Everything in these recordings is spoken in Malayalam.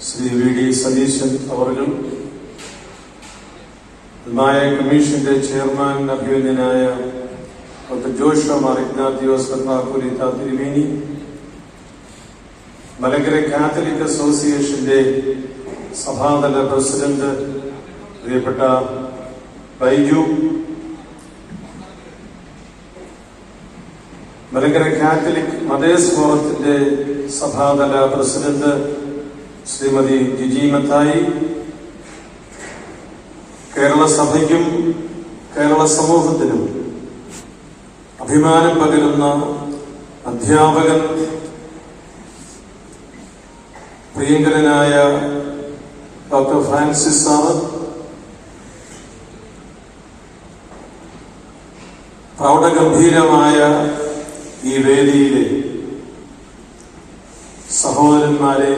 ശ്രീ വി ഡി സതീശൻ അവർകൾ നായ കമ്മീഷന്റെ ചെയർമാൻ അഭിനന്ദനായ ഡോക്ടർ ജോഷ മാർ ഇഗ്നാത്തിയോസ് തിരുമേനി മലങ്കര കാത്തലിക് അസോസിയേഷന്റെ സഭാതല പ്രസിഡന്റ് പ്രിയപ്പെട്ട ബൈജു മലങ്കര കാത്തലിക് മതേസ് ഫോറത്തിന്റെ സഭാതല പ്രസിഡന്റ് ശ്രീമതി ജിജി മത്തായി കേരള സഭയ്ക്കും കേരള സമൂഹത്തിനും അഭിമാനം പകരുന്ന അധ്യാപകൻ പ്രിയങ്കരനായ ഡോക്ടർ ഫ്രാൻസിസ് സാറ് പ്രൗഢഗംഭീരമായ ഈ വേദിയിലെ സഹോദരന്മാരെ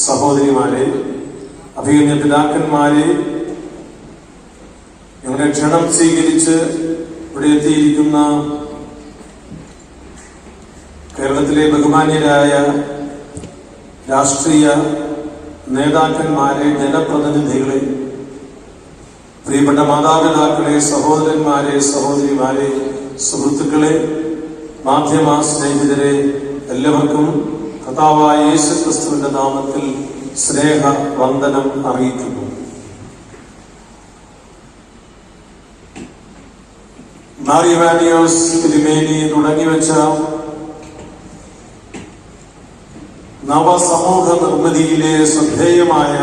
സഹോദരിമാരെ അഭിഗമ്യ പിതാക്കന്മാരെ ഞങ്ങളുടെ ക്ഷണം സ്വീകരിച്ച് ഇവിടെ എത്തിയിരിക്കുന്ന കേരളത്തിലെ ബഹുമാന്യരായ രാഷ്ട്രീയ നേതാക്കന്മാരെ ജനപ്രതിനിധികളെ പ്രിയപ്പെട്ട മാതാപിതാക്കളെ സഹോദരന്മാരെ സഹോദരിമാരെ സുഹൃത്തുക്കളെ മാധ്യമ സ്നേഹിതരെ എല്ലാവർക്കും കഥാവായ യേശു ക്രിസ്തുവിന്റെ നാമത്തിൽ സ്നേഹ വന്ദനം അറിയിക്കുന്നു. മാറിവാനിയോസ് തിരുമേനി തുടങ്ങിവെച്ച നവസമൂഹ നിർമ്മിതിയിലെ ശ്രദ്ധേയമായ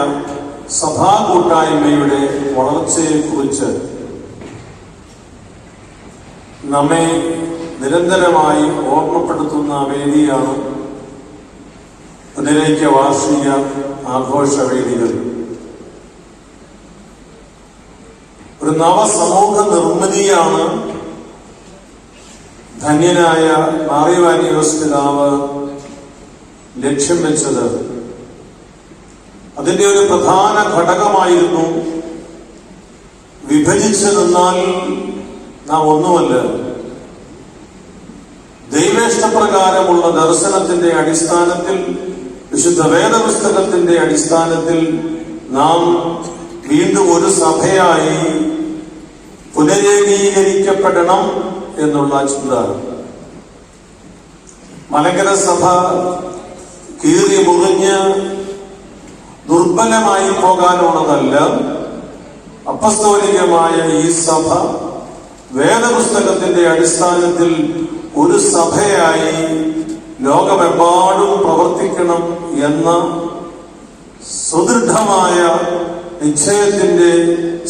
സഭാ കൂട്ടായ്മയുടെ വളർച്ചയെക്കുറിച്ച് നമ്മെ നിരന്തരമായി ഓർമ്മപ്പെടുത്തുന്ന വേദിയാണ് പുനരൈക്യ വാർഷിക ആഘോഷ വേദികൾ ഒരു നവസമൂഹ നിർമ്മിതിയാണ് ധന്യനായ മാറിവാനിയോസ് പിതാവ് ലക്ഷ്യം വെച്ചത്. അതിന്റെ ഒരു പ്രധാന ഘടകമായിരുന്നു വിഭജിച്ചു നിന്നാൽ നാം ഒന്നുമല്ല. ദൈവേഷ്ടപ്രകാരമുള്ള ദർശനത്തിന്റെ അടിസ്ഥാനത്തിൽ വിശുദ്ധ വേദപുസ്തകത്തിന്റെ അടിസ്ഥാനത്തിൽ നാം വീണ്ടും ഒരു സഭയായി പുനരേകീകരിക്കപ്പെടണം എന്നുള്ള ചിന്ത മലങ്കര സഭ കീറി മുറിഞ്ഞ് ദുർബലമായി പോകാനുള്ളതല്ല അപ്പസ്തോലികമായ ഈ സഭ വേദപുസ്തകത്തിന്റെ അടിസ്ഥാനത്തിൽ ഒരു സഭയായി ലോകമെമ്പാടും പ്രവർത്തിക്കണം എന്ന സുദൃഢമായ നിശ്ചയത്തിന്റെ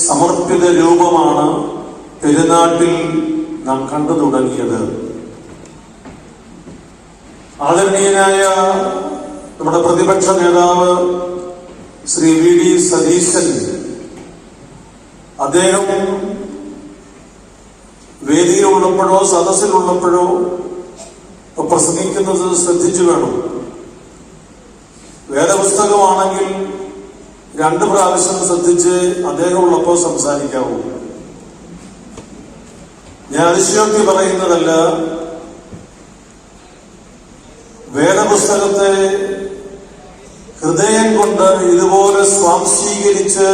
സമർപ്പിത രൂപമാണ് പെരുന്നാട്ടിൽ നാം കണ്ടു തുടങ്ങിയത്. ആദരണീയനായ നമ്മുടെ പ്രതിപക്ഷ നേതാവ് ശ്രീ വി ഡി സതീശൻ അദ്ദേഹം വേദിയിലുള്ളപ്പോഴോ സദസ്സിലുള്ളപ്പോഴോ പ്രസംഗിക്കുന്നത് ശ്രദ്ധിച്ചു വേണം. വേദപുസ്തകമാണെങ്കിൽ രണ്ട് പ്രാവശ്യം ശ്രദ്ധിച്ച് അദ്ദേഹം ഉള്ളപ്പോൾ സംസാരിക്കാവൂ. ഞാൻ അതിശയോക്തി പറയുന്നതല്ല വേദപുസ്തകത്തെ ഹൃദയം കൊണ്ട് ഇതുപോലെ സ്വാംശീകരിച്ച്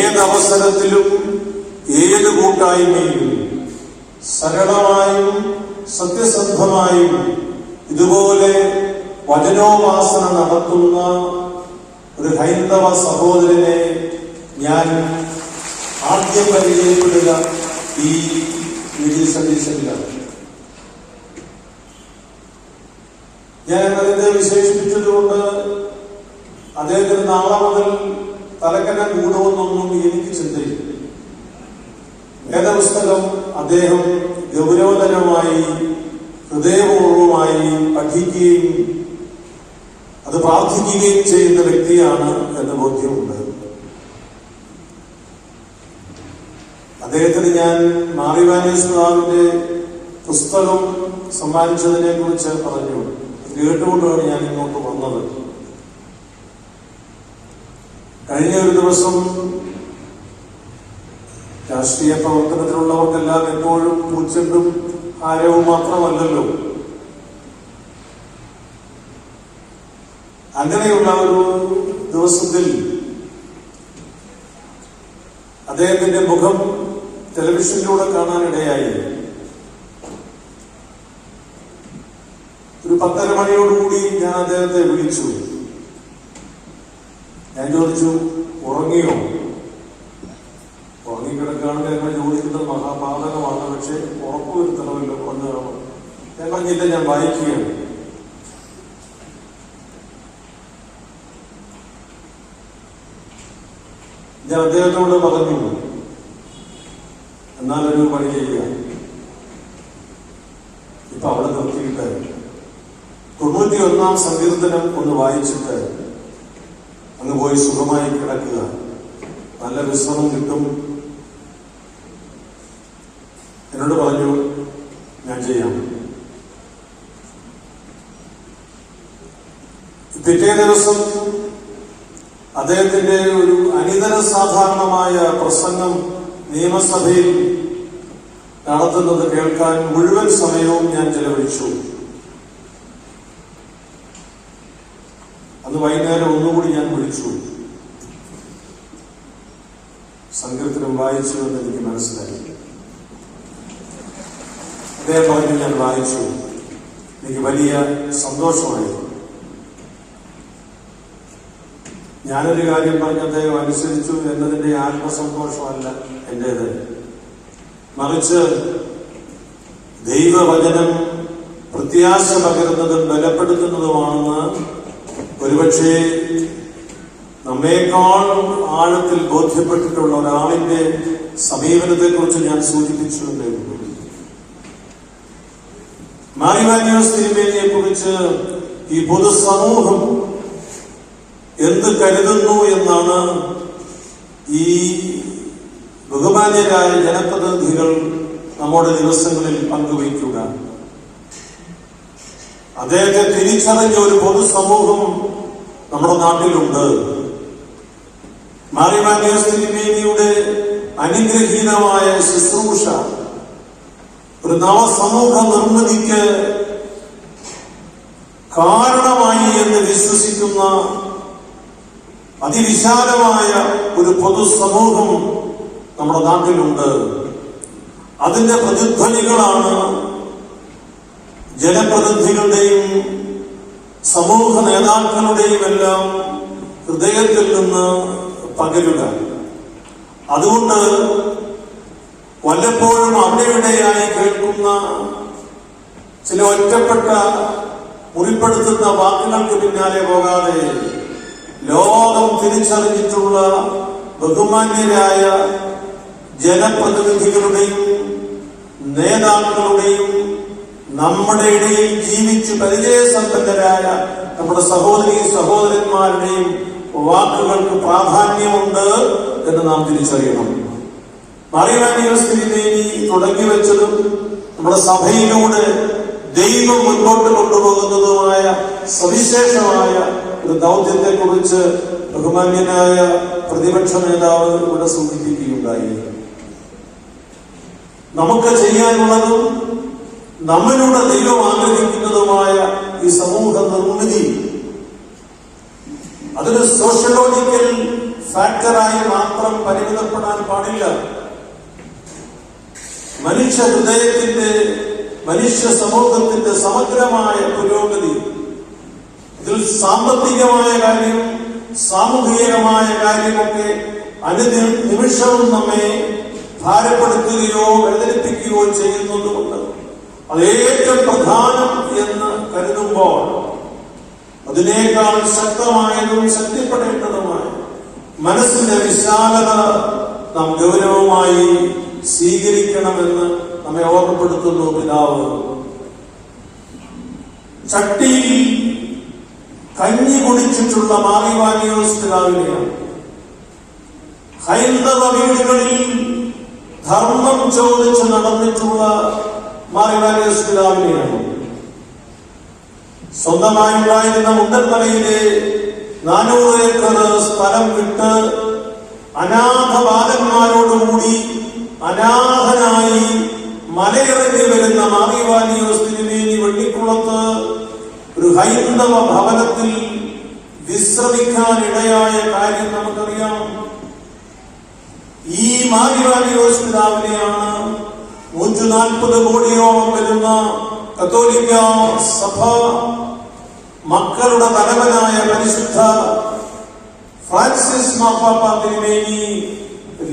ഏതവസരത്തിലും ഏത് കൂട്ടായ്മയും സരളമായും സത്യസന്ധമായും ഇതുപോലെ വചനോപാസന നടത്തുന്ന ഒരു ഹൈന്ദവ സഹോദരനെ ഞാൻ ആദ്യം പരിചയപ്പെടുക ഈ വിജയ സന്ദേശത്തിലാണ് ഞാൻ അതിനെ വിശേഷിപ്പിച്ചതുകൊണ്ട് അദ്ദേഹത്തിന് നാളെ മുതൽ തലക്കന കൂടുമെന്നൊന്നും എനിക്ക് ചിന്തയില്ല. വേദപുസ്തകം അദ്ദേഹം ഗൗരവതരമായി ഹൃദയപൂർവമായി പഠിക്കുകയും അത് പ്രാർത്ഥിക്കുകയും ചെയ്യുന്ന വ്യക്തിയാണ് എന്ന് ബോധ്യമുണ്ട്. അദ്ദേഹത്തിന് ഞാൻ മാറിവാനേശ്വരാവിന്റെ പുസ്തകം സമ്മാനിച്ചതിനെ കുറിച്ച് പറഞ്ഞു കേട്ടുകൊണ്ടാണ് ഞാൻ ഇങ്ങോട്ട് വന്നത്. കഴിഞ്ഞ ഒരു ദിവസം രാഷ്ട്രീയ പ്രവർത്തനത്തിലുള്ളവർക്കെല്ലാം എപ്പോഴും പൂച്ചെണ്ടും ആരവും മാത്രമല്ലല്ലോ. അങ്ങനെയുള്ള ഒരു ദിവസത്തിൽ അദ്ദേഹത്തിന്റെ മുഖം ടെലിവിഷനിലൂടെ കാണാനിടയായി. ഒരു പത്തര മണിയോടുകൂടി ഞാൻ അദ്ദേഹത്തെ വിളിച്ചു. ഞാൻ ചോദിച്ചു ഉറങ്ങിയോ? ഉറങ്ങിക്കിടക്കുകയാണെങ്കിൽ ഞങ്ങൾ ചോദിക്കുന്നത് മഹാപാതകമാണ് പക്ഷെ ഉറപ്പുവരുത്തണമല്ലോ ഉറങ്ങുക ഞാൻ പറഞ്ഞില്ല ഞാൻ വായിക്കുകയാണ്. ഞാൻ അദ്ദേഹത്തോട് പറഞ്ഞു എന്നാലൊരു പണി ചെയ്യുക. ഇപ്പൊ അവിടെ നിർത്തിയിട്ട് തൊണ്ണൂറ്റി ഒന്നാം സങ്കീർത്തനം ഒന്ന് വായിച്ചിട്ട് അങ്ങ് പോയി സുഖമായി കിടക്കുക. നല്ല വിശ്രമം കിട്ടും. എന്നോട് പറഞ്ഞു ഞാൻ ചെയ്യാം. പിറ്റേ ദിവസം അദ്ദേഹത്തിന്റെ ഒരു അനിതര സാധാരണമായ പ്രസംഗം നിയമസഭയിൽ നടത്തുന്നത് കേൾക്കാൻ മുഴുവൻ സമയവും ഞാൻ ചെലവഴിച്ചു. അന്ന് വൈകുന്നേരം ഒന്നുകൂടി ഞാൻ വിളിച്ചു. സങ്കീർത്തനം വായിച്ചു എന്ന് എനിക്ക് മനസ്സിലായി. അദ്ദേഹം പറഞ്ഞു ഞാൻ വായിച്ചു എനിക്ക് വലിയ സന്തോഷമായി. ഞാനൊരു കാര്യം പറഞ്ഞ് അദ്ദേഹം അനുസരിച്ചു എന്നതിന്റെ ആത്മസന്തോഷമല്ല എന്റേത്. മറിച്ച് ദൈവവചനം പ്രത്യാശ പകരുന്നതും ബലപ്പെടുത്തുന്നതുമാണെന്ന് ഒരുപക്ഷെ നമ്മേക്കാൾ ആഴത്തിൽ ബോധ്യപ്പെട്ടിട്ടുള്ള ഒരാളിന്റെ സമീപനത്തെക്കുറിച്ച് ഞാൻ സൂചിപ്പിച്ചു മാരിവാനിയോസ് തിരുമേനിയെ കുറിച്ച് ഈ പൊതുസമൂഹം എന്ത് കരുതുന്നു എന്നാണ് ഈ ബഹുമാന്യരായ ജനപ്രതിനിധികൾ നമ്മുടെ ദിവസങ്ങളിൽ പങ്കുവയ്ക്കുക. അദ്ദേഹത്തെ തിരിച്ചറിഞ്ഞ ഒരു പൊതുസമൂഹം നമ്മുടെ നാട്ടിലുണ്ട്. മാറിമാന്യോസ് തിരുമേനിയുടെ അനുഗ്രഹീതമായ ശുശ്രൂഷ ഒരു നവസമൂഹ നിർമ്മിതിക്ക് കാരണമായി എന്ന് വിശ്വസിക്കുന്ന അതിവിശാലമായ ഒരു പൊതുസമൂഹം നമ്മുടെ നാട്ടിലുണ്ട്. അതിന്റെ പ്രതിധ്വനികളാണ് ജനപ്രതിനിധികളുടെയും സമൂഹ നേതാക്കളുടെയും എല്ലാം ഹൃദയത്തിൽ നിന്ന് പകരുക. അതുകൊണ്ട് വല്ലപ്പോഴും അവിടെയിടെയായി കേൾക്കുന്ന ചില ഒറ്റപ്പെട്ട മുറിപ്പെടുത്തുന്ന വാക്കുകൾക്ക് പിന്നാലെ പോകാതെ ലോകം തിരിച്ചറിഞ്ഞിട്ടുള്ള ബഹുമാന്യരായ ജനപ്രതിനിധികളുടെയും നേതാക്കളുടെയും നമ്മുടെ ഇടയിൽ ജീവിച്ച് പരിചയസമ്പന്നരായ നമ്മുടെ സഹോദരി സഹോദരന്മാരുടെയും വാക്കുകൾക്ക് പ്രാധാന്യമുണ്ട് എന്ന് നാം തിരിച്ചറിയണം. മറിയാനിയോസ് തിരുമേനി തുടങ്ങി വെച്ചതും നമ്മുടെ സഭയിലൂടെ ദൈവം മുൻപോട്ട് കൊണ്ടുപോകുന്നതുമായ സവിശേഷമായ ഒരു ദൗത്യത്തെ കുറിച്ച് ബഹുമാന്യനായ പ്രതിപക്ഷ നേതാവ് ഇവിടെ സൂചിപ്പിക്കുകയുണ്ടായി. നമുക്ക് ചെയ്യാനുള്ളതും നമ്മിലൂടെ ദൈവം ആഗ്രഹിക്കുന്നതുമായ ഈ സമൂഹ നിർമ്മിതി. അതൊരു സോഷ്യലോജിക്കൽ ഫാക്ടറായി മാത്രം പരിമിതപ്പെടാൻ പാടില്ല. മനുഷ്യ ഹൃദയത്തിന്റെ മനുഷ്യ സമൂഹത്തിന്റെ സമഗ്രമായ പുരോഗതി ഇതിൽ സാമ്പത്തികമായ കാര്യം സാമൂഹികമായ കാര്യമൊക്കെ അനുദി നിമിഷവും നമ്മെ ഭാരപ്പെടുത്തുകയോ വേദനിപ്പിക്കുകയോ ചെയ്യുന്നതുകൊണ്ട് അത് ഏറ്റവും പ്രധാനം എന്ന് കരുതുമ്പോൾ അതിനേക്കാൾ ശക്തമായതും ശക്തിപ്പെടേണ്ടതുമായ മനസ്സിന്റെ വിശാലത നാം ഗൗരവമായി സ്വീകരിക്കണമെന്ന് നമ്മെ ഓർമ്മപ്പെടുത്തുന്നു പിതാവ്. ചട്ടിയിൽ കഞ്ഞി കുടിച്ചിട്ടുള്ള മാറിവാനിയോസ് പിതാവിനെയാണ്. ഹൈന്ദവ വീടുകളിൽ ധർമ്മം ചോദിച്ച് നടന്നിട്ടുള്ള മാറിവാനിയോസ് പിതാവിനെയാണ്. സ്വന്തമായുണ്ടായിരുന്ന മുണ്ടൻപനയിലെ നാനൂറ് ഏക്കർ സ്ഥലം വിട്ട് അനാഥ വരുന്ന മാറിവാനിയോസ് വെള്ളിക്കുളത്ത് ഒരു ഹൈന്ദവ ഭവനത്തിൽ വിശ്രമിക്കാൻ ഇടയായ കാര്യം നമുക്കറിയാം. ഈ മാരിവാനിയോസ് പിതാവിനെയാണ് നൂറ്റി നാൽപ്പത് കോടിയോളം വരുന്ന കത്തോലിക്ക സഭ മക്കളുടെ തലവനായ പരിശുദ്ധ ഫ്രാൻസിസ് മാപ്പാപ്പ തിരുമേനി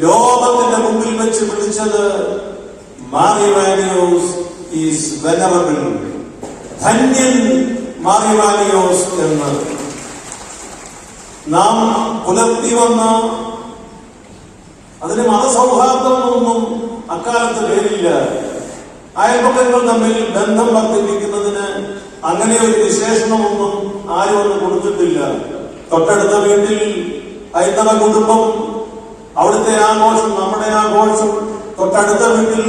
ലോകത്തിന്റെ മുമ്പിൽ വെച്ച് വിളിച്ചത് മാറിവാനിയോസ് ഈസ് വെനറബിൾ ധന്യൻ മാറിവാനിയോസ് എന്ന്. നാം പുലർത്തി വന്ന അതിന് മതസൗഹാർദ്ദമൊന്നും അക്കാലത്ത് പേരില്ല അയൽപക്കങ്ങൾ തമ്മിൽ ബന്ധം വർദ്ധിപ്പിക്കുന്നതിന് അങ്ങനെ ഒരു വിശേഷണമൊന്നും ആരും ഒന്നും കൊടുത്തിട്ടില്ല. തൊട്ടടുത്ത വീട്ടിൽ ഹൈന്ദവ കുടുംബം അവിടുത്തെ ആഘോഷം നമ്മുടെ ആഘോഷം തൊട്ടടുത്ത വീട്ടിൽ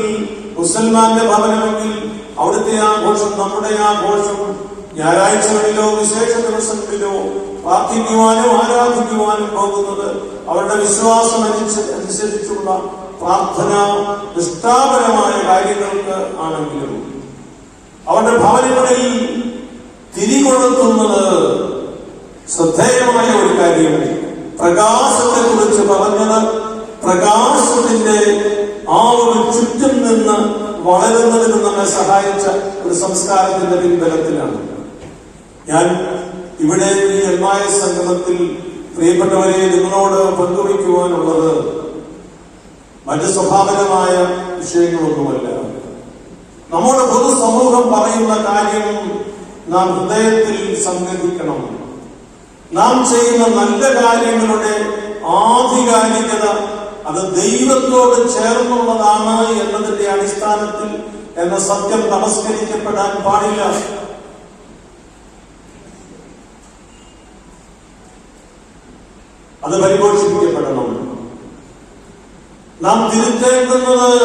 മുസൽമാന്റെ ഭവനമെങ്കിൽ അവിടുത്തെ ആഘോഷം നമ്മുടെ ആഘോഷം ഞായറാഴ്ചകളിലോ വിശേഷ ദിവസങ്ങളിലോ പ്രാർത്ഥിക്കുവാനും ആരാധിക്കുവാനും പോകുന്നത് അവരുടെ വിശ്വാസം അനുസ- അനുസരിച്ചുള്ള പ്രാർത്ഥന നിഷ്ഠാപരമായ കാര്യങ്ങൾക്ക് ആണെങ്കിലും അവരുടെ ഭവനങ്ങളിൽ തിരികൊളുത്തുന്നത് ശ്രദ്ധേയമായ ഒരു കാര്യമാണ്. പ്രകാശത്തെ കുറിച്ച് പറഞ്ഞത് പ്രകാശത്തിന്റെ ആ ഒരു ചുറ്റും നിന്ന് വളരുന്നതിന് നമ്മെ സഹായിച്ച ഒരു സംസ്കാരത്തിന്റെ പിൻബലത്തിലാണ്. ഞാൻ ഇവിടെ ഈ എൽമായ സംഗമത്തിൽ പ്രിയപ്പെട്ടവരെ നിങ്ങളോട് പങ്കുവയ്ക്കുവാനുള്ളത് മറ്റ് സ്വഭാവകമായ വിഷയങ്ങളൊന്നുമല്ല. നമ്മുടെ പൊതുസമൂഹം പറയുന്ന കാര്യം നാം ഹൃദയത്തിൽ സംഗതിക്കണം നാം ചെയ്യുന്ന നല്ല കാര്യങ്ങളുടെ ആധികാരികത അത് ദൈവത്തോട് ചേർന്നുള്ളതാണ് എന്നതിന്റെ അടിസ്ഥാനത്തിൽ എന്ന സത്യം നമസ്കരിക്കപ്പെടാൻ പാടില്ല. അത് പരിപോഷിപ്പിക്കപ്പെടണം. നാം തിരുത്തേണ്ടുന്നത്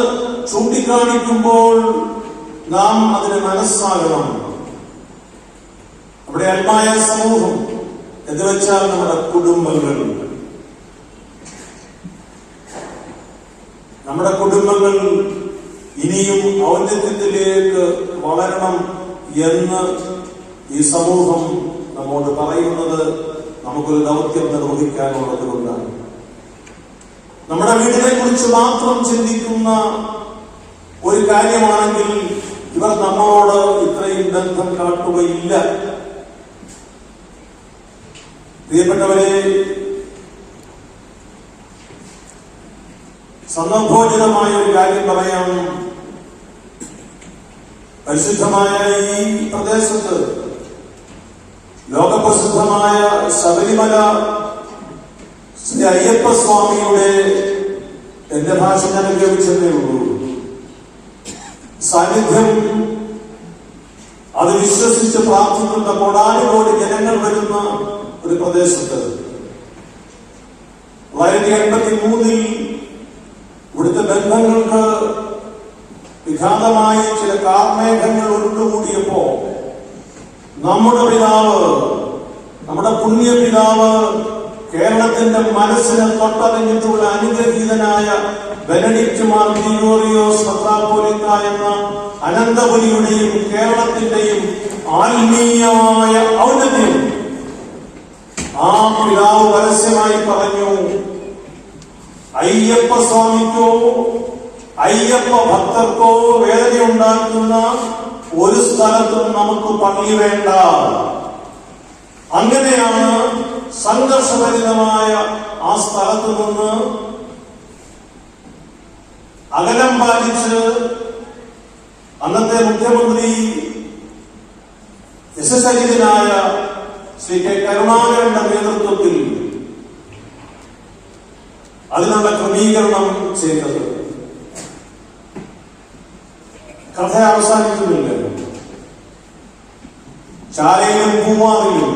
ചൂണ്ടിക്കാണിക്കുമ്പോൾ നാം അതിന് മനസ്സാകണം. അവിടെ അൽമായ സമൂഹം എന്ന് വെച്ചാൽ നമ്മുടെ കുടുംബങ്ങൾ. നമ്മുടെ കുടുംബങ്ങൾ ഇനിയും ഔന്നത്യത്തിലേക്ക് വളരണം എന്ന് ഈ സമൂഹം നമ്മോട് പറയുന്നത് നമുക്കൊരു ദൗത്യം നിർവഹിക്കാനുള്ളത് കൊണ്ടാണ്. നമ്മുടെ വീടിനെ കുറിച്ച് മാത്രം ചിന്തിക്കുന്ന ഒരു കാര്യമാണെങ്കിൽ ഇവർ നമ്മളോട് ഇത്രയും ബന്ധം കാട്ടുകയില്ല. പ്രിയപ്പെട്ടവരെ സന്ദർഭോചിതമായ ഒരു കാര്യം പറയാം. പരിശുദ്ധമായ ഈ പ്രദേശത്ത് ലോകപ്രസിദ്ധമായ ശബരിമല ശ്രീ അയ്യപ്പ സ്വാമിയുടെ എന്റെ ഭാഷ ഞാൻ ഉപയോഗിച്ചതേ ഉള്ളൂ. സാന്നിധ്യം അത് വിശ്വസിച്ച് പ്രാർത്ഥിക്കുന്ന കോടാനുകോടി ജനങ്ങൾ വരുന്ന ഒരു പ്രദേശത്ത്. തൊള്ളായിരത്തി എൺപത്തി മൂന്നിൽ ബന്ധങ്ങൾക്ക് വിഘാതമായി ചില കാർമേഘങ്ങൾ ഉരുണ്ടുകൂടിയപ്പോ നമ്മുടെ പിതാവ് നമ്മുടെ പുണ്യ പിതാവ് കേരളത്തിന്റെ മനസ്സിനെ തൊട്ടറിഞ്ഞിട്ടുള്ള അനുഗ്രഹീതനായ ബെനഡിക്റ്റ് മാർ ഗ്രിഗോറിയോസ് മെത്രാപ്പോലിത്ത എന്ന അനന്തപുരിയുടെയും കേരളത്തിന്റെയും ആത്മീയമായ ഔന്നത്യം ആ പിതാവ് പരസ്യമായി പറഞ്ഞു അയ്യപ്പ സ്വാമിക്കോ അയ്യപ്പ ഭക്തർക്കോ വേദനയുണ്ടാക്കുന്ന ഒരു സ്ഥലത്തും നമുക്ക് പള്ളി വേണ്ട. അങ്ങനെയാണ് സംഘർഷഭരിതമായ ആ സ്ഥലത്ത് നിന്ന് അകലം പാലിച്ച് അന്നത്തെ മുഖ്യമന്ത്രി എസ് എസ് അജിതനായ ശ്രീ കെ കരുണാകരന്റെ നേതൃത്വത്തിൽ അതിനുള്ള ക്രമീകരണം ചെയ്തത്. കഥ അവസാനിക്കുന്നില്ല. ചാലയിലും പൂമാറിലും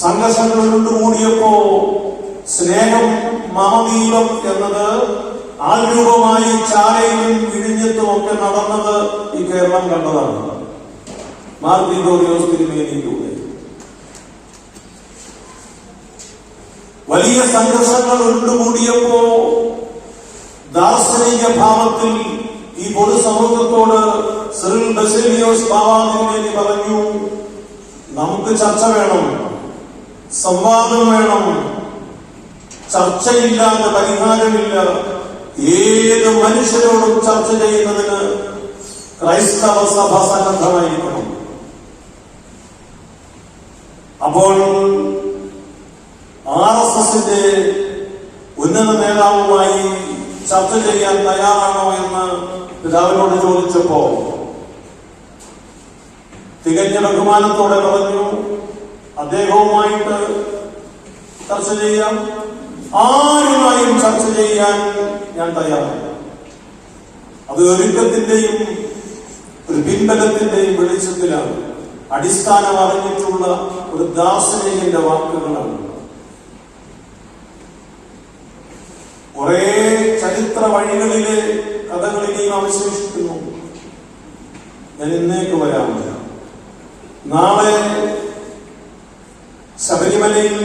സംഘർഷങ്ങൾ കൊണ്ടുകൂടിയപ്പോ സ്നേഹം മമദീപം എന്നത് ആൾരൂപമായി ചാലയിലും വിഴിഞ്ഞത്തും ഒക്കെ നടന്നത് ഈ കേരളം കണ്ടതാണ്. മാർഗിഗോറിയോസ് തിരുമേനിയിലൂടെ വലിയ സംഘർഷങ്ങൾ ഉരുണ്ടുകൂടിയപ്പോ ദാർശനിക ഭാവത്തിൽ ഈ പൊതുസമൂഹത്തോട് സിറിൽ ബസേലിയോസ് ബാബാദിനി പറഞ്ഞു നമുക്ക് ചർച്ച വേണം സംവാദം വേണം. ചർച്ചയില്ലാതെ പരിഹാരമില്ല. ഏത് മനുഷ്യരോടും ചർച്ച ചെയ്യുന്നതിന് ക്രൈസ്തവ സഭ സന്നദ്ധമായിരിക്കണം. അപ്പോൾ ആർ എസ് എസിന്റെ ഉന്നത നേതാവുമായി ചർച്ച ചെയ്യാൻ തയ്യാറാണോ എന്ന് പിതാവിനോട് ചോദിച്ചപ്പോ തികഞ്ഞ ബഹുമാനത്തോടെ പറഞ്ഞു അദ്ദേഹവുമായിട്ട് ചർച്ച ചെയ്യാം. ആരുമായും ചർച്ച ചെയ്യാൻ ഞാൻ തയ്യാറാണ്. അത് ഒരുക്കത്തിന്റെയും ഒരു പിൻബലത്തിന്റെയും വെളിച്ചത്തിലാണ്. അടിസ്ഥാനം അറിഞ്ഞിട്ടുള്ള ഒരു ദാർശനികന്റെ വാക്കുകളാണ്. കുറെ ചരിത്ര വഴികളിലെ കഥകൾ ഇനിയും അവശേഷിക്കുന്നു. ഞാൻ ഇന്നേക്ക് വരാം നാളെ ശബരിമലയിൽ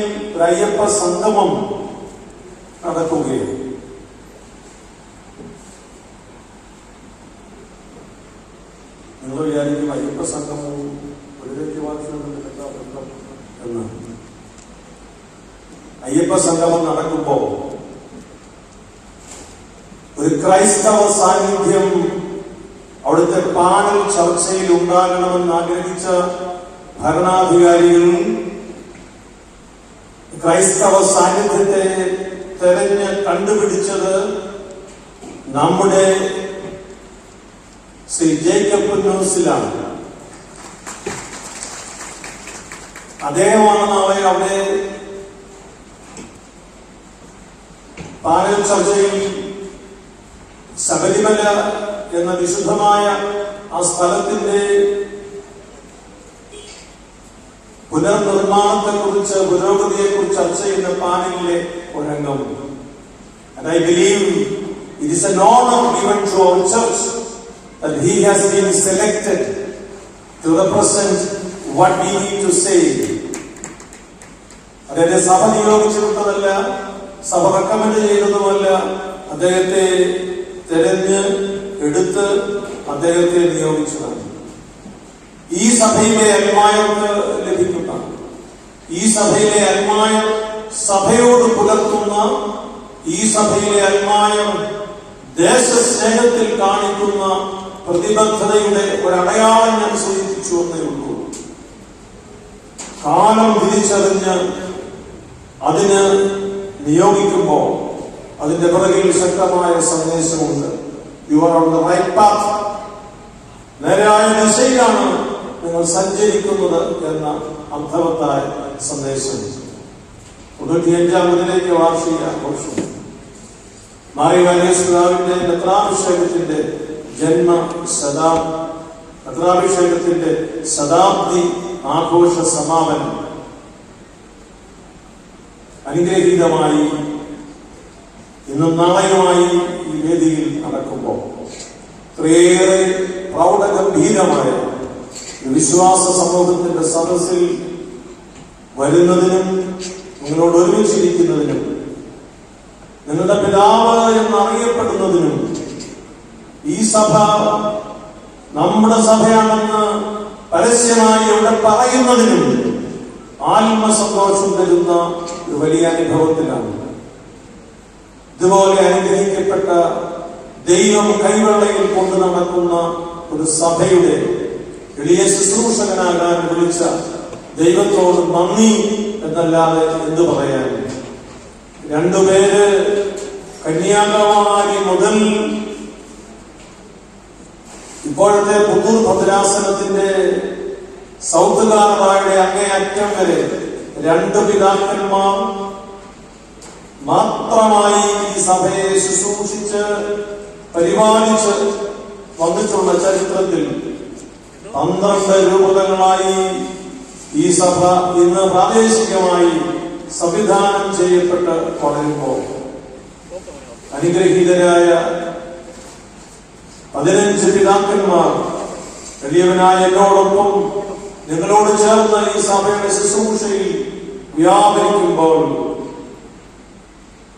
അയ്യപ്പ സംഗമം നടക്കുകയാണ്. നിങ്ങൾ വിചാരിക്കും അയ്യപ്പ സംഗമവും എന്ന് അയ്യപ്പ സംഗമം നടക്കുമ്പോ ഒരു ക്രൈസ്തവ സാന്നിധ്യം അവിടുത്തെ പാനൽ ചർച്ചയിൽ ഉണ്ടാകണമെന്ന് ആഗ്രഹിച്ച ഭരണാധികാരികളും ക്രൈസ്തവ സാന്നിധ്യത്തെ തെരഞ്ഞ് കണ്ടുപിടിച്ചത് നമ്മുടെ ശ്രീ ജേക്കബ് ന്യൂസിലാണ് അദ്ദേഹമാണ് നാളെ അവിടെ പാനൽ ചർച്ചയിൽ ശബരിമല എന്ന വിശുദ്ധമായ ആ സ്ഥലത്തിന്റെ പുനർനിർമ്മാണത്തെക്കുറിച്ച് പുരോഗതിയെക്കുറിച്ച് ചർച്ച ചെയ്യുന്ന പാനലിലെ ഒരംഗം And I believe it is an honor given to our church that he has been selected to represent what we need to say. അദ്ദേഹത്തെ സഭ നിയോഗിച്ചു വിട്ടതല്ല സഭ റെക്കമെൻഡ് ചെയ്തതുമല്ല അദ്ദേഹത്തെ തെരഞ്ഞ് എടുത്ത് അദ്ദേഹത്തെ നിയോഗിച്ചതാണ്. ഈ സഭയിലെ അന്മായർക്ക് ലഭിക്കുന്ന ഈ സഭയിലെ അന്മായം സഭയോട് പുലർത്തുന്ന ഈ സഭയിലെ അന്മായം ദേശസ്നേഹത്തിൽ കാണിക്കുന്ന പ്രതിബദ്ധതയുടെ ഒരടയാളം ഞാൻ സൂചിപ്പിച്ചു എന്നേ ഉള്ളൂ. കാലം തിരിച്ചറിഞ്ഞ് അതിന് നിയോഗിക്കുമ്പോൾ അതിന്റെ പിറകിൽ ശക്തമായ സന്ദേശമുണ്ട്. You are on the right path നേരായ ദിശയിലാണ് നിങ്ങൾ സഞ്ചരിക്കുന്നത് എന്ന അർത്ഥവത്തായ സന്ദേശം. തൊണ്ണൂറ്റിയഞ്ചാം മുതലേക്ക് വാർഷിക ആഘോഷം. മാറിവാനേശ്വരാവിന്റെ പത്രാഭിഷേകത്തിന്റെ ജന്മ ശതാ പത്രാഭിഷേകത്തിന്റെ ശതാബ്ദി ആഘോഷ സമാപനം അനുഗ്രഹീതമായി ഇന്നും നാളെയുമായി ഈ വേദിയിൽ നടക്കുമ്പോൾ ഇത്രയേറെ പ്രൗഢഗംഭീരമായ വിശ്വാസ സമൂഹത്തിന്റെ സദസ്സിൽ വരുന്നതിനും നിങ്ങളോട് ഒരുമിച്ചിരിക്കുന്നതിനും നിങ്ങളുടെ പിതാവ് എന്നറിയപ്പെടുന്നതിനും ഈ സഭ നമ്മുടെ സഭയാണെന്ന് പരസ്യമായി ഇവിടെ പറയുന്നതിനും ആത്മസന്തോഷം തരുന്ന ഒരു വലിയ അനുഭവത്തിലാണ്. ഇതുപോലെ അനുഗ്രഹിക്കപ്പെട്ട ദൈവം കൈവെള്ളയിൽ കൊണ്ടു നടക്കുന്ന ഒരു സഭയുടെ എളിയ ശുശ്രൂഷകനാകാൻ വിളിച്ച ദൈവത്തോട് നന്ദി എന്നല്ലാതെ എന്ത് പറയാൻ? രണ്ടുപേര് കന്യാകുമാരി മുതൽ ഇപ്പോഴത്തെ പുത്തൂർ ഭദ്രാസനത്തിന്റെ സൗത്ത് കാനഡയുടെ അങ്ങേയറ്റം വരെ രണ്ട് പിതാക്കന്മാർ മാത്രമായി ഈ സഭയെ ശുശ്രൂഷിച്ച് പരിപാലിച്ച് വന്നിട്ടുള്ള ചരിത്രത്തിൽ പന്ത്രണ്ട് രൂപതകളായി ഈ സഭ ഇന്ന് പ്രാദേശികമായി സംവിധാനം ചെയ്യപ്പെട്ട് തുടരുമ്പോൾ അനുഗ്രഹീതരായ പതിനഞ്ച് പിതാക്കന്മാർ വലിയവനായ എന്നോടൊപ്പം നിങ്ങളോട് ചേർന്ന് ഈ സഭയുടെ ശുശ്രൂഷയിൽ വ്യാപരിക്കുമ്പോൾ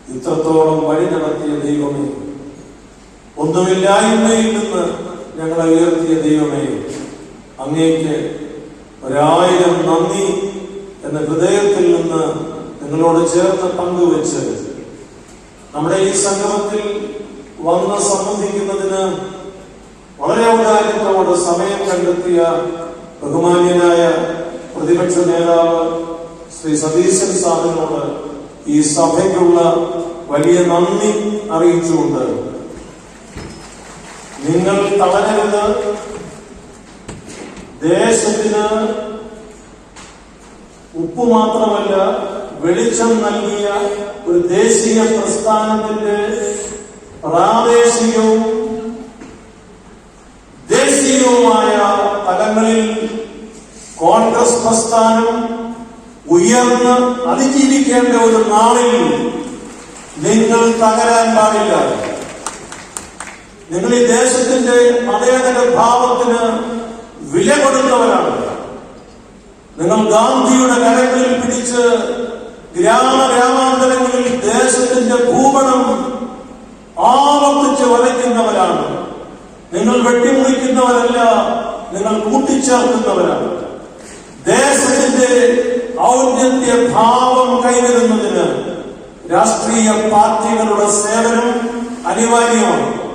ഇത്രത്തോളം വഴി നടത്തിയ ദൈവമേ ഒന്നുമില്ലായ്മയിൽ നിന്ന് ഞങ്ങളെ ഉയർത്തിയ ദൈവമേ അങ്ങേക്ക് ഒരായിരം നന്ദി എന്ന ഹൃദയത്തിൽ നിന്ന് നിങ്ങളോട് ചേർത്ത് പങ്കുവെച്ച് നമ്മുടെ ഈ സംഗമത്തിൽ വന്ന് സംബന്ധിക്കുന്നതിന് വളരെ ഔദാര്യത്തോട് സമയം കണ്ടെത്തിയ ബഹുമാന്യനായ പ്രതിപക്ഷ നേതാവ് ശ്രീ സതീശൻ സാറിനോട് ഈ സഭയ്ക്കുള്ള വലിയ നന്ദി അറിയിച്ചുകൊണ്ട് നിങ്ങൾ തളരരുത്. ദേശത്തിന് ഉപ്പ് മാത്രമല്ല വെളിച്ചം നൽകിയ ഒരു ദേശീയ പ്രസ്ഥാനത്തിന്റെ പ്രാദേശികവും ദേശീയവുമായ തലങ്ങളിൽ കോൺഗ്രസ് പ്രസ്ഥാനം ഉയർന്ന് അതിജീവിക്കേണ്ട ഒരു നാളിൽ നിങ്ങൾ തകരാൻ പാടില്ല. നിങ്ങൾ ഈ ദേശത്തിന്റെ മതേതര ഭാവത്തിന് വില കൊടുത്തവരാണ്. നിങ്ങൾ ഗാന്ധിയുടെ കരങ്ങളിൽ പിടിച്ച് ഗ്രാമ ഗ്രാമാന്തരങ്ങളിൽ ദേശത്തിന്റെ ഭൂപടം ആവർത്തിച്ച് വരയ്ക്കുന്നവരാണ്. നിങ്ങൾ വെട്ടിമുറിക്കുന്നവരല്ല നിങ്ങൾ കൂട്ടിച്ചേർക്കുന്നവരാണ്. ദേശത്തിന്റെ ഔന്നത്യ ഭാവം കൈവരുന്നതിന് രാഷ്ട്രീയ പാർട്ടികളുടെ സേവനം അനിവാര്യമാണ്.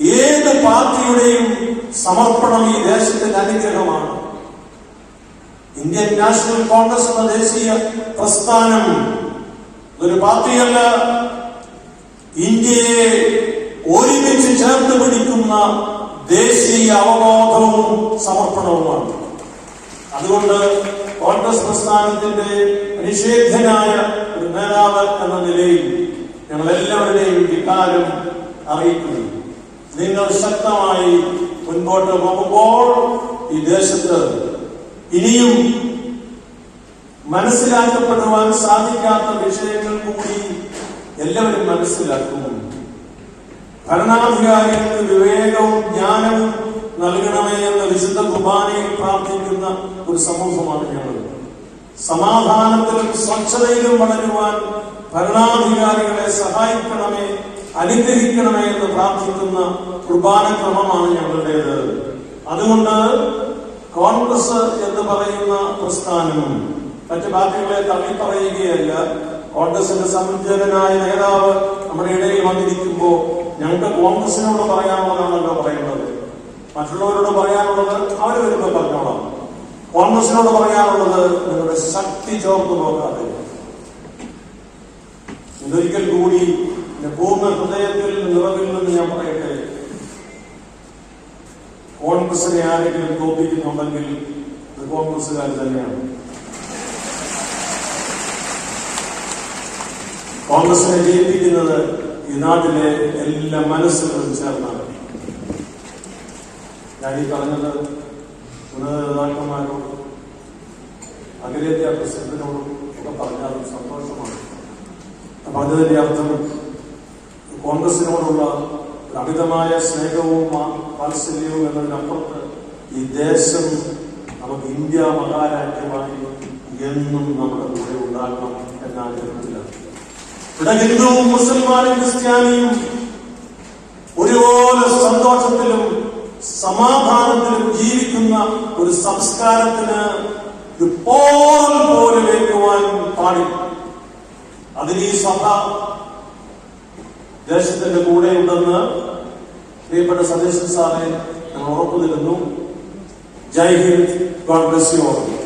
ഏത് പാർട്ടിയുടെയും സമർപ്പണം ഈ ദേശത്തിന്റെ അനുഗ്രഹമാണ്. ഇന്ത്യൻ നാഷണൽ കോൺഗ്രസ് എന്ന ദേശീയ പ്രസ്ഥാനം ഒരു പാർട്ടിയല്ല. ഇന്ത്യയെ ഒരുമിച്ച് ചേർത്ത് പിടിക്കുന്ന ദേശീയ അവബോധവും സമർപ്പണവുമാണ്. അതുകൊണ്ട് കോൺഗ്രസ് പ്രസ്ഥാനത്തിന്റെ നിഷേധ്യനായ ഒരു നേതാവ് എന്ന നിലയിൽ ഞങ്ങൾ എല്ലാവരുടെയും വികാരം അറിയിക്കുന്നു. നിങ്ങൾ ശക്തമായി മുൻപോട്ട് പോകുമ്പോൾ ഈ ദേശത്ത് ഇനിയും മനസ്സിലാക്കപ്പെടുവാൻ സാധിക്കാത്ത വിഷയങ്ങൾ കൂടി എല്ലാവരും മനസ്സിലാക്കുന്നു ഭരണാധികാരികൾക്ക് വിവേകവും ജ്ഞാനവും നൽകണമേ എന്ന വിശുദ്ധ കുർബാനയിൽ പ്രാർത്ഥിക്കുന്ന ഒരു സമൂഹമാണ് ഞങ്ങൾ. സമാധാനത്തിലും സ്വച്ഛതയിലും വളരുവാൻ ഭരണാധികാരികളെ സഹായിക്കണമേ അനുഗ്രഹിക്കണമേ എന്ന് പ്രാർത്ഥിക്കുന്ന കുർബാന ക്രമമാണ് ഞങ്ങളുടേത്. അതുകൊണ്ട് കോൺഗ്രസ് എന്ന് പറയുന്ന പ്രസ്ഥാനവും മറ്റ് പാർട്ടികളെ തള്ളിപ്പറയുകയല്ല കോൺഗ്രസിന്റെ സമുജ്ജനായ നേതാവ് നമ്മുടെ ഇടയിൽ വന്നിരിക്കുമ്പോൾ ഞങ്ങൾക്ക് കോൺഗ്രസിനോട് പറയാനുള്ളതാണല്ലോ പറയുന്നത്. മറ്റുള്ളവരോട് പറയാനുള്ളത് അവർ വരുമ്പോൾ പറഞ്ഞോളാം. കോൺഗ്രസിനോട് പറയാനുള്ളത് നിങ്ങളുടെ ശക്തി ചോർന്നു നോക്കാതെ ഇതൊരിക്കൽ കൂടി പൂർണ ഹൃദയത്തിൽ നിറവിൽ നിന്ന് ഞാൻ പറയട്ടെ. കോൺഗ്രസിനെ ആരെങ്കിലും തോപ്പിക്കുന്നുണ്ടെങ്കിൽ അത് കോൺഗ്രസ്സുകാർ തന്നെയാണ്. കോൺഗ്രസിനെ ജയിപ്പിക്കുന്നത് ഈ നാട്ടിലെ എല്ലാ മനസ്സുകളും ചേർന്നാണ്. ഞാൻ ഈ പറഞ്ഞത് ഉന്നത നേതാക്കന്മാരോടും അഖിലേന്ത്യാ പ്രസിഡന്റിനോടും ഒക്കെ പറഞ്ഞാലും സന്തോഷമാണ്. പറഞ്ഞതിന്റെ അർത്ഥം കോൺഗ്രസിനോടുള്ള അമിതമായ സ്നേഹവും വാത്സല്യവും എന്നതിനപ്പുറത്ത് ഈ ദേശം നമുക്ക് ഇന്ത്യ മഹാരാജ്യമായി എന്നും നമ്മുടെ കൂടെ ഉണ്ടാകണം എന്നാഗ്രഹമില്ല ഇവിടെ ഹിന്ദുവും മുസൽമാനും ക്രിസ്ത്യാനിയും ഒരുപോലെ സന്തോഷത്തിലും സമാധാനത്തിലും ജീവിക്കുന്ന ഒരു സംസ്കാരത്തിന് ഒരു പോലും ഏൽക്കുവാൻ പാടില്ല. അതിന് ഈ സഭ ദേശത്തിന്റെ കൂടെ ഉണ്ടെന്ന് പ്രിയപ്പെട്ട സതീശൻ സാറെ ഞങ്ങൾ ഉറപ്പു തരുന്നു Jai Hind. God bless you all.